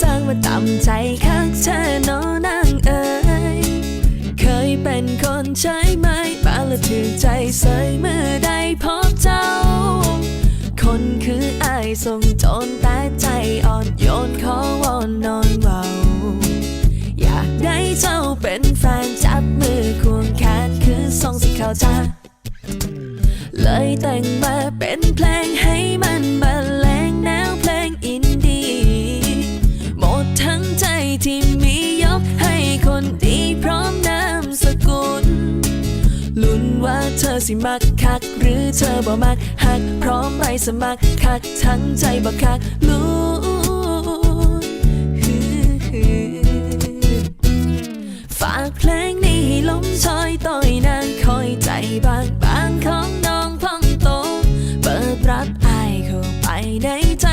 สร้างมาต่ำใจคักเธอโนนางเอ๋ยเคยเป็นคนใช้ไหมบาละถือใจเสยเมื่อได้พบเจ้า คนคืออายส่งจนแต่ใจอ่อนโยนขอวอนนอนเบาอยากได้เจ้าเป็นแฟนจับมือควงแขนคือส่งสิเข้าใจเลยแต่งมาเป็นเพลงให้ ที่มียกให้คนดีพร้อมนามสกุล ลุ้นว่าเธอสิมักคัก หรือเธอบ่มักหักพร้อมไปสมัครคักทั้งใจบ่คักลุ้ฝากเพลงนี้ให้ล้มชอยต่อยนางคอยใจบางบางของน้องพองโต เปิดรับอายเข้าไปในใจ